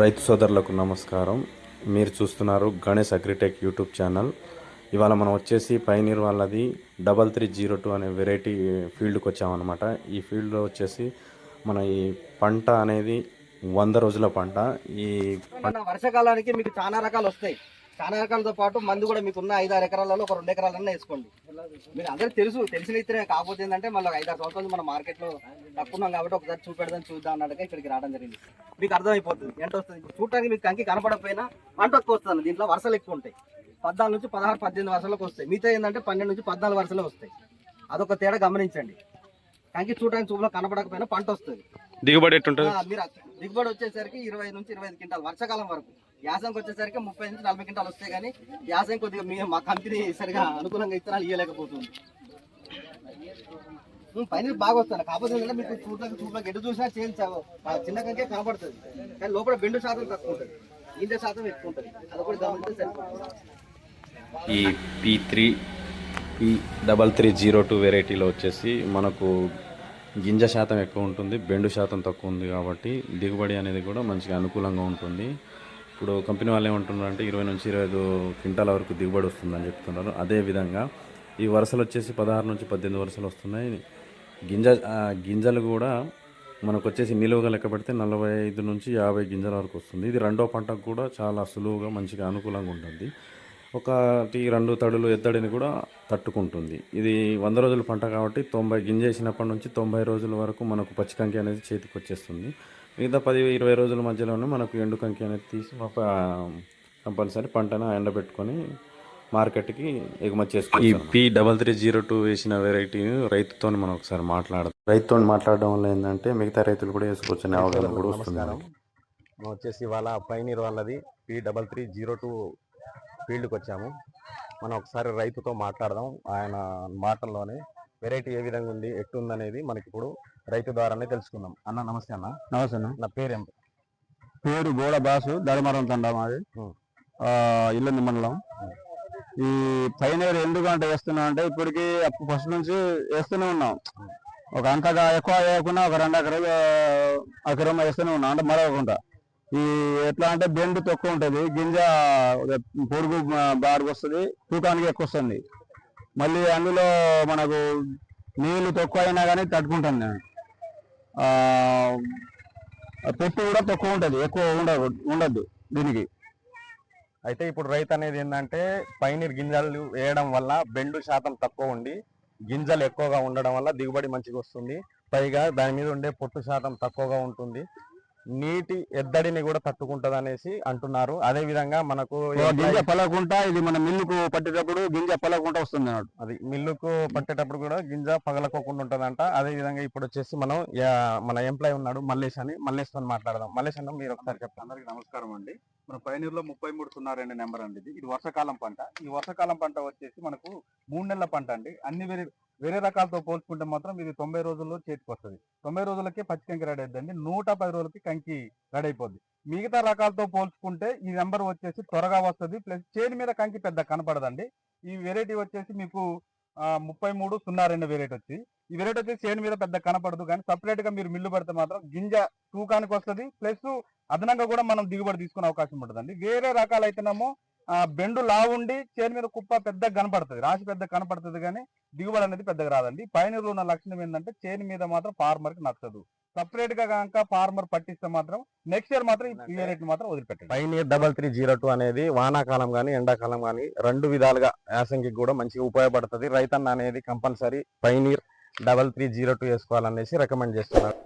రైతు సోదరులకు నమస్కారం. మీరు చూస్తున్నారు గణేష్ అగ్రిటెక్ యూట్యూబ్ ఛానల్. ఇవాళ మనం వచ్చేసి పైనీర్ వాళ్ళది డబల్ త్రీ జీరో టూ అనే వెరైటీ ఫీల్డ్కి వచ్చామన్నమాట. ఈ ఫీల్డ్లో వచ్చేసి మన ఈ పంట అనేది వంద రోజుల పంట. ఈ వర్షాకాలానికి మీకు చాలా రకాలు వస్తాయి. చాలా రకాలతో పాటు మందు కూడా మీకు ఉన్న ఐదు ఆరు ఎకరాలలో ఒక రెండు ఎకరాలన్నా వేసుకోండి. మీరు అందరికి తెలుసు తెలిసిన ఇతరే కాకపోతే ఏంటంటే మళ్ళీ ఐదు ఆరు సంవత్సరాలు మన మార్కెట్లో తక్కున్నాం కాబట్టి ఒకసారి చూపెడదాం చూద్దాం అన్నట్టుగా ఇక్కడికి రావడం జరిగింది. మీకు అర్థమైపోతుంది ఎంత వస్తుంది? చూడటానికి మీకు కంకి కనపడకపోయినా పంట ఎక్కువ వస్తుంది దీంట్లో వర్షాలు ఎక్కువ ఉంటాయి. పద్నాలుగు నుంచి పదహారు పద్దెనిమిది వర్షాలకు వస్తాయి. మిగతా ఏంటంటే పన్నెండు నుంచి పద్నాలుగు వర్షాలు వస్తాయి. అదొక తేడా గమనించండి. కంకి చూడడానికి చూపులో కనపడకపోయినా పంట వస్తుంది. దిగుబడి ఎట్టుంటుంది? మీరు దిగుబడి వచ్చేసరికి ఇరవై నుంచి ఇరవై ఐదు క్వింటాల్ వర్షాకాలం వరకు. యాసంకి వచ్చేసరికి ముప్పై నుంచి నలభై గంటలు వస్తాయి కానీ యాసం కొద్దిగా మీ మా కంపెనీ సరిగా అనుకూలంగా ఇత్తనాలు ఇవ్వలేకపోతుంది పైన బాగా వస్తాను. కాకపోతే ఏంటంటే మీకు చూడడానికి చూడడానికి ఎటు చూసినా చేంజ్ చిన్న కంకే కనపడుతుంది కానీ లోపల బెండు శాతం తక్కువ ఉంటుంది. ఇంత శాతం ఎక్కువ ఉంటుంది. అది కూడా గమనిస్తే సరిపోతుంది. ఈ P three P double three zero two వెరైటీలో వచ్చేసి మనకు గింజ శాతం ఎక్కువ ఉంటుంది బెండు శాతం తక్కువ ఉంది కాబట్టి దిగుబడి అనేది కూడా మంచిగా అనుకూలంగా ఉంటుంది. ఇప్పుడు కంపెనీ వాళ్ళు ఏమంటున్నారు అంటే ఇరవై నుంచి ఇరవై ఐదు క్వింటాల వరకు దిగుబడి వస్తుందని చెప్తున్నారు. అదేవిధంగా ఈ వరుసలు వచ్చేసి పదహారు నుంచి పద్దెనిమిది వరుసలు వస్తున్నాయి. గింజ ఆ, గింజలు కూడా మనకు వచ్చేసి నిలువగా లెక్క పెడితే నలభై ఐదు నుంచి యాభై గింజల వరకు వస్తుంది. ఇది రెండో పంటకు కూడా చాలా సులువుగా మంచిగా అనుకూలంగా ఉంటుంది. ఒకటి రెండు తడులు ఎద్దడిని కూడా తట్టుకుంటుంది. ఇది వంద రోజుల పంట కాబట్టి తొంభై గింజ వేసినప్పటి నుంచి తొంభై రోజుల వరకు మనకు పచ్చికంకి అనేది చేతికి వచ్చేస్తుంది. మిగతా పది ఇరవై రోజుల మధ్యలోనే మనకు ఎండు కంకి అనేది తీసి ఒక కంపల్సరీ పంటను ఎండబెట్టుకొని మార్కెట్కి ఎగుమతి చేసుకోవచ్చు ఈ P double three zero two వేసిన వెరైటీ రైతుతో మనం ఒకసారి మాట్లాడదాం. రైతుతో మాట్లాడడం వల్ల ఏంటంటే మిగతా రైతులు కూడా వేసుకోవచ్చు అనే అవగాహన కూడా వస్తుంది వచ్చేసి ఇవాళ పైనీర్ వాళ్ళది P double three zero two ఫీల్డ్కి వచ్చాము మనం ఒకసారి రైతుతో మాట్లాడదాం. ఆయన మాటల్లోనే వెరైటీ ఏ విధంగా ఉంది ఎట్టుంది అనేది మనకి ఇప్పుడు రైతు ద్వారానే తెలుసుకుందాం. అన్న నమస్తే అన్న. నమస్తే అన్న. నా పేరేం? పేరు గోడ బాసు ధర్మవరం తండ మాది. ఇల్లంది మండలం. ఈ పైనీరు ఎందుకంటే వేస్తున్నాం అంటే ఇప్పటికి ఫస్ట్ నుంచి వేస్తూనే ఉన్నాం. ఒక అంతగా ఎక్కువ వేయకుండా ఒక రెండు ఎకరాలు ఎకరం వేస్తూనే ఉన్నాం. అంటే మరవకుండా. ఈ ఎట్లా అంటే బెండు తక్కువ ఉంటుంది గింజ పొడుగు బారుకు వస్తుంది తూకానికి ఎక్కువ వస్తుంది. మళ్ళీ అందులో మనకు నీళ్ళు తక్కువ అయినా కానీ తట్టుకుంటాను నేను పొట్టు కూడా తక్కువ ఉంటుంది ఎక్కువ ఉండదు ఉండద్దు దీనికి. అయితే ఇప్పుడు రైతు అనేది ఏంటంటే పైనీర్ గింజలు వేయడం వల్ల బెండు శాతం తక్కువ ఉండి గింజలు ఎక్కువగా ఉండడం వల్ల దిగుబడి మంచిగా వస్తుంది. పైగా దాని మీద ఉండే పొట్టు శాతం తక్కువగా ఉంటుంది. నీటి ఎద్దడిని కూడా తట్టుకుంటది అనేసి అంటున్నారు. అదే విధంగా మనకు గింజ పలకుంటా ఇది మన మిల్లుకు పట్టేటప్పుడు గింజ పలకుంటా వస్తుంది అన్నట్టు అది మిల్లుకు పట్టేటప్పుడు కూడా గింజ పగలకోకుండా ఉంటదంట. అదే విధంగా ఇప్పుడు వచ్చేసి మనం మన ఎంప్లాయ్ ఉన్నాడు మల్లేష్ అని. మల్లేష్తో మాట్లాడదాం. మల్లేష్ అన్న మీరు ఒకసారి చెప్పండి అందరికి నమస్కారం అండి. మన పైనీరులో ముప్పై మూడు సున్నా రెండు నెంబర్ అండి ఇది. ఇది వర్షాకాలం పంట. ఈ వర్షాకాలం పంట వచ్చేసి మనకు మూడు నెలల పంట అండి. అన్ని వేరే వేరే రకాలతో పోల్చుకుంటే మాత్రం ఇది తొంభై రోజుల్లో చేతికి వస్తుంది తొంభై రోజులకే పచ్చి కంకి రెడీ అవుతుందండి నూట పది రోజులకి కంకి రెడీ అయిపోద్ది. మిగతా రకాలతో పోల్చుకుంటే ఈ నెంబర్ వచ్చేసి త్వరగా వస్తుంది. ప్లస్ చేను మీద కంకి పెద్ద కనపడదండి. ఈ వెరైటీ వచ్చేసి మీకు ముప్పై మూడు సున్నా రెండు వెరైటీ వచ్చి. ఈ వెరైటీ వచ్చి చేను మీద పెద్ద కనపడదు కానీ సపరేట్గా మీరు మిల్లు పడితే మాత్రం గింజ తూకానికి వస్తుంది. ప్లస్ అదనంగా కూడా మనం దిగుబడి తీసుకునే అవకాశం ఉంటుందండి. వేరే రకాలు అయితేనేమో ఆ, బెండు లావుండి చేను మీద కుప్ప పెద్ద కనపడుతుంది. రాశి పెద్ద కనపడుతుంది కానీ దిగుబడి అనేది పెద్దగా రాదండి. పైన ఉన్న లక్షణం ఏంటంటే చేను మీద మాత్రం ఫార్మర్కి నచ్చదు. సపరేట్గా కనుక ఫార్మర్ పట్టిస్తే మాత్రం నెక్స్ట్ ఇయర్ మాత్రం ఈ రేట్ మాత్రం వదిలిపెట్టండి. Pioneer double three zero two అనేది వానాకాలం కానీ ఎండాకాలం కానీ రెండు విధాలుగా యాసంకి కూడా మంచిగా ఉపయోగపడుతుంది. రైతన్న అనేది compulsory Pioneer double three zero two వేసుకోవాలనేసి recommend చేస్తున్నారు